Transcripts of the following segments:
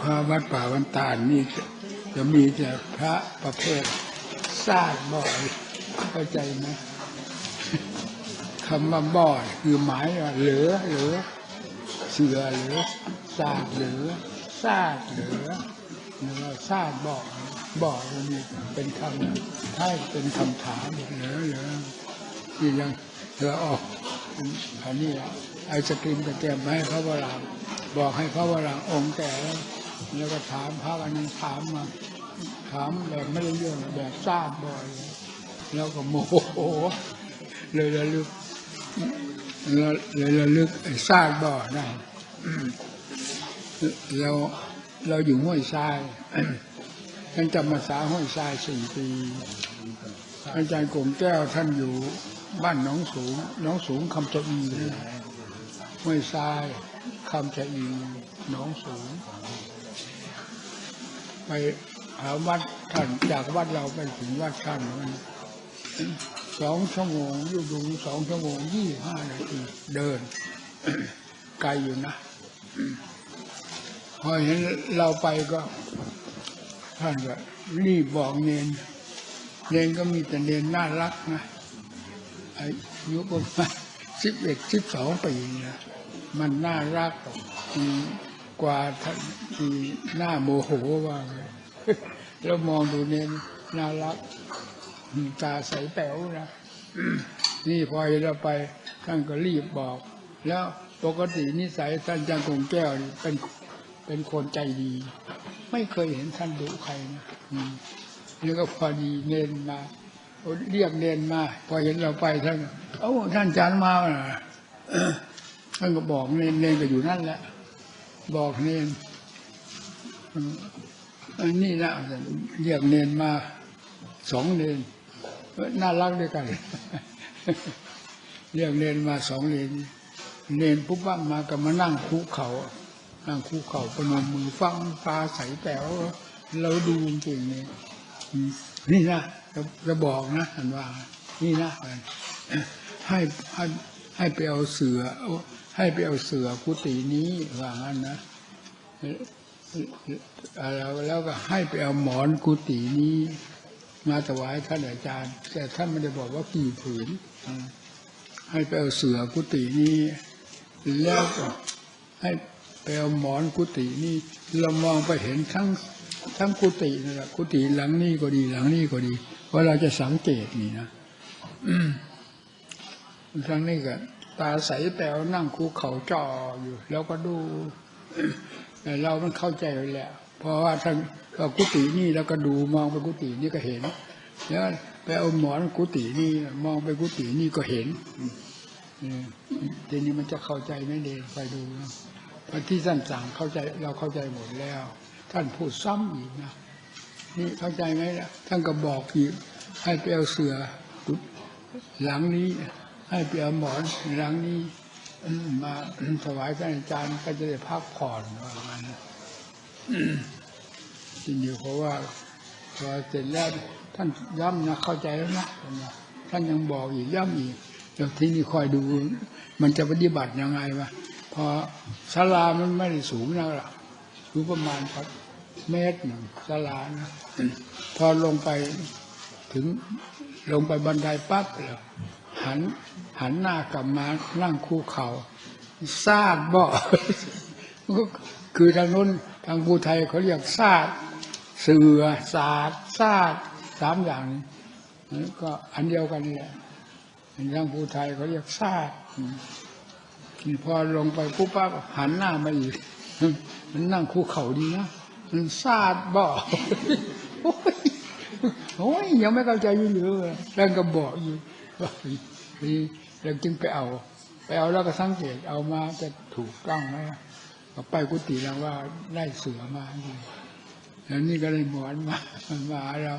พระวัดป่าวันตาลนี่จะมีแต่พระประเภทสร้างบ่อยเข้าใจไหมคำว่าบ่อยคือหมายว่าเหลือเหลือเสือเหลือซากเหลือซากเหลือแล้วก็ซากบ่อบ่อนี่เป็นคำให้เป็นคำถามเหลือเหลือที่ยังเหลือออกอันนี้อะไอศกรีมกระเทียมให้พระวราง บอกให้พระวรางองค์แก่แล้วก็ถามพระอันนั้นถามมา ถามแบบไม่ได้เรื่องแบบทราบบ่อย แล้วก็โมโหเลยระลึกเลยระลึกไอ้ทราบบ่อได้เราเราอยู่ห้วยทรายท่านจำมาษาห้วยทรายสี่ปีอาจารย์กงแก้วท่านอยู่บ้านน้องสูง น้องสูงคำชะอี ห้วยทรายคำชะอีหน้องสูง ไปหาวัดท่านจากวัดเราไปถึงวัดท่านมันสองชั่วโมงอยู่ดูสองชั่วโมงยี่ห้านาทีเดิน ไกลอยู่นะพอเห็นเราไปก็ ท่านก็รีบบอกเนนเนนก็มีแต่เนนน่ารักนะอายุประมาณสิบเอ็ดสิบสองปีนะ มันน่ารักกว่าท่านที่หน้าโมโหว่าเลยแล้วมองดูเนนน่ารักตาใสแป๋วนะนี่พอเราไปท่านก็รีบบอก แล้วปกตินิสัยท่านจังคงแก้วเป็นเป็นคนใจดี ไม่เคยเห็นท่านดุใครนะอืมแล้วก็พอดีเนนมาเรียกเนนมา พอเห็นเราไปท่านเอ้าท่านจานมาน่ะ ท่านก็บอกเนนเนนก็อยู่นั่นแหละ บอกเนนอันนี้นะเรียกเนนมาสองเนนน่ารักด้วยกัน เรียกเนนมาสองเนนเนนปุ๊บว่ามาก็มานั่งคุกเขานั่งคุกเขาประนมมือฟังตาใสแป๋วเราดูจริงนี่นี่นะจะบอกนะอันว่า นี่นะให้ให้ให้ไปเอาเสือ ให้ไปเอาเสือกุฏินี้ว่างั้นนะแล้วแล้วก็ให้ไปเอาหมอนกุฏินี้มาถวายท่านอาจารย์ แต่ท่านไม่ได้บอกว่ากี่ผืนให้ไปเอาเสือกุฏินี้ แล้วก็ให้ไปเอาหมอนกุฏินี้ เรามองไปเห็นทั้งทั้งกุฏินั่นแหละกุฏิหลังนี้ก็ดีหลังนี้ก็ดีเพราะเราจะสังเกตนี่นะอืมครั้งนี้ก็ ตาใสแป๋วนั่งคูเขาจ่ออยู่ แล้วก็ดูแต่เรามันเข้าใจแหละเพราะว่าทานก็กุฏินี่แล้วก็ดูมองไปกุฏินี่ก็เห็นแล้วไปเอาหมอนกุฏินี่มองไปกุฏินี่ก็เห็นทีนี้มันจะเข้าใจไหมเดนไปดูนะเพราะที่ท่านสั่งเข้าใจเราเข้าใจหมดแล้ว ท่านพูดซ้ำอีกนะนี่เข้าใจไหมล่ะท่านก็บอกอีกให้ไปเอาเสือหลังนี้ ให้ไปเอาหมอนหลังนี้มาถวายท่านอาจารย์ก็จะได้พักผ่อนว่างั้นจริงอยู่เพราะว่าพอเสร็จแล้วท่านย้ำนะเข้าใจแล้วนะท่านยังบอกอีกย้ำอีกเดี๋ยวที่นี่คอยดู มันจะปฏิบัติยังไงวะพอศาลามันไม่ได้สูงนักหรอกสูงประมาณสักเมตรหนึ่งศาลานะพอลงไปถึงลงไปบันไดปั๊บแล้ว หันหันหน้ากลับมานั่งคู่เขา่าซาดบ่คือทางนู้นทางภูไทยเขาเรียกซาดเสือศาสตร์ซาดสามอย่างนี้นก็อันเดียวกันนี่แหละทางภูไทยเขาเรียกซาดพอลงไปปุ๊บปั๊บหันหน้ามาอีกมันนั่งคู่เข่าดีนะมันซาดบ่โอ้ยโอ้ยยังไม่เข้าใจอยู่เลยแล้วก็บอกอยู่ นี่เราจึงไปเอา ไปเอาแล้วก็สังเกตเอามาจะถูกต้องไหมไปกุฏิแล้วว่าได้เสือมาดีแล้วนี่ก็เลยหมอนมามาหาเรา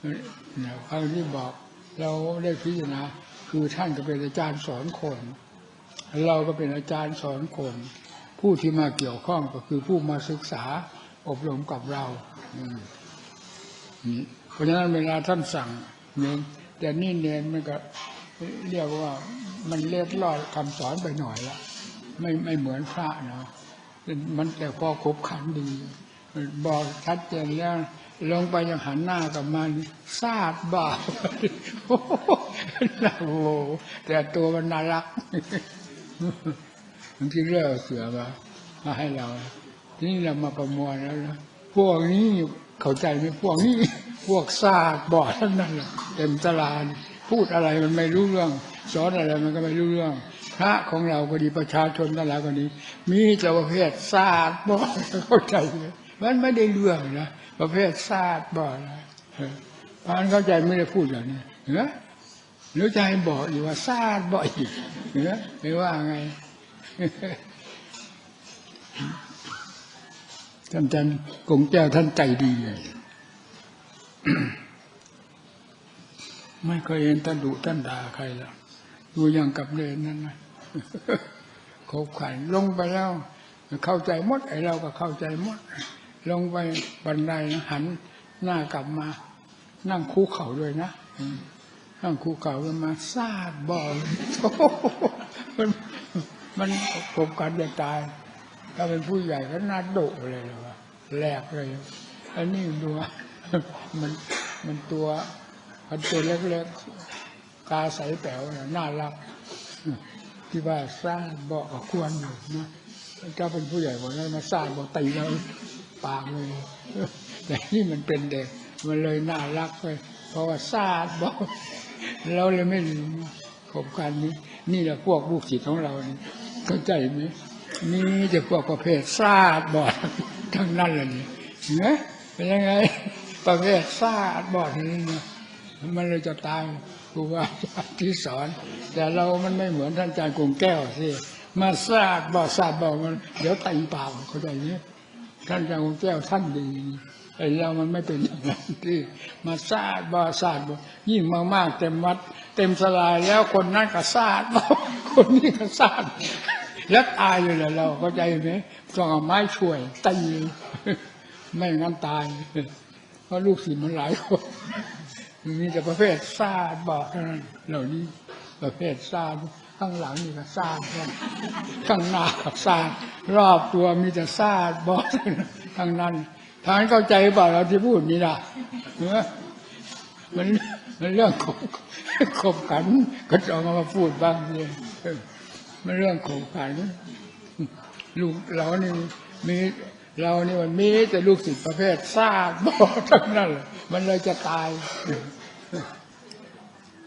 เนี่ยครั้งที่บอก เราได้พิจารณาคือท่านก็เป็นอาจารย์สอนคน เราก็เป็นอาจารย์สอนคน ผู้ที่มาเกี่ยวข้องก็คือผู้มาศึกษาอบรมกับเราอืเพราะฉะนั้นเวลาท่านสั่งเน้นแต่นี่เน้นมันก็ เรียกว่ามันเล็ดลอดคำสอนไปหน่อยละไม่ไม่เหมือนพระเนาะมันแต่พอคบขันดี บอกชัดเจนแล้วลงไปยังหันหน้ากับมันซาดบาปโอ้โหแต่ตัวมันน่ารักบางทีเลือกเอาเสือมามาให้เรา ทีนี้เรามาประมวลแล้วนะพวกนี้เข้าใจไหมพวกนี้ พวกซาดบอดทั้งนั้นแหละเต็มตลาด พูดอะไรมันไม่รู้เรื่อง สอนอะไรมันก็ไม่รู้เรื่อง พระของเราก็ดีประชาชนทั้งหลายก็ดี มีแต่ประเภทซาดบอดเข้าใจไหมมันไม่ได้เรื่องนะประเภทซาดบอดนะเออพระเข้าใจไม่ได้พูดอย่างนี้เห็นไหมหรือจะให้บอกอยู่ว่าซาดบ่อยอีกเห็นไหมไม่ว่าไงท่านอาจารย์กงแก้วท่านใจดีเลย ไม่เคยเห็นท่านดุท่านด่าใครหรอกดูอย่างกับเลนนั่นนะขบขันลงไปแล้ว เข้าใจหมดไอ้เราก็เข้าใจหมด ลงไปบันไดหันหน้ากลับมา นั่งคูเข่าด้วยนะนั่งคูเข่าแล้วมาซาดบอลมันมันขบกันจะตาย ถ้าเป็นผู้ใหญ่ก็น่าดุเลยนะวะแหลกเลย อันนี้ดูมันมันตัว มันตัวเล็กๆตาใสแป๋วน่ะน่ารักที่ว่าสร้างบอควรอยู่นะถ้าเป็นผู้ใหญ่กว่านั้นมาสร้างบอตีเราปากเลยแต่นี่มันเป็นเด็ก มันเลยน่ารักไปเพราะว่าซาดบอเราเลยไม่ลืมขบกันนี้ นี่แหละพวกลูกศิษย์ของเรานี่เข้าใจไหมนี่จะพวกประเภทซาดบอดทั้งนั้นเลยนี่เห็นไหมเป็นยังไงประเภทซาดบอดนี่นะ มันเลยจะตายครูว่าที่สอน แต่เรามันไม่เหมือนท่านอาจารย์กงแก้วสิมาซาดบอดซาดบอดมันเดี๋ยวตีเปล่าเข้าใจไหมท่านอาจารย์คงแก้วท่านดีไอ้เรามันไม่เป็นอย่างนั้นที่มาซาดบาซาดบยิ่งมากๆเต็มวัด เต็มสลายแล้วคนนั้นก็ซาดบคนนี้ก็ซาดแล้วตายเลยแหละเราเข้าใจไหมต้องเอาไม้ช่วยตีไม่งั้นตายเพราะลูกศิษย์มันหลายคน มีแต่ประเภทซาดบอกเท่านั้นเหล่านี้ประเภทซาดข้างหลังนี่ก็ซาดข้างหน้าซาดรอบตัวมีแต่ซาดบอกทั้งนั้นทานเข้าใจเปล่าเราที่พูดนี่นะมันมันเรื่องของขบขัน ก็จะเอามาพูดบ้างเลยเออมันเรื่องขบขันลูกเรานี่มี เรานี่มันมีแต่ลูกศิษย์ประเภทซาดบอทั้งนั้นเลยมันเลยจะตาย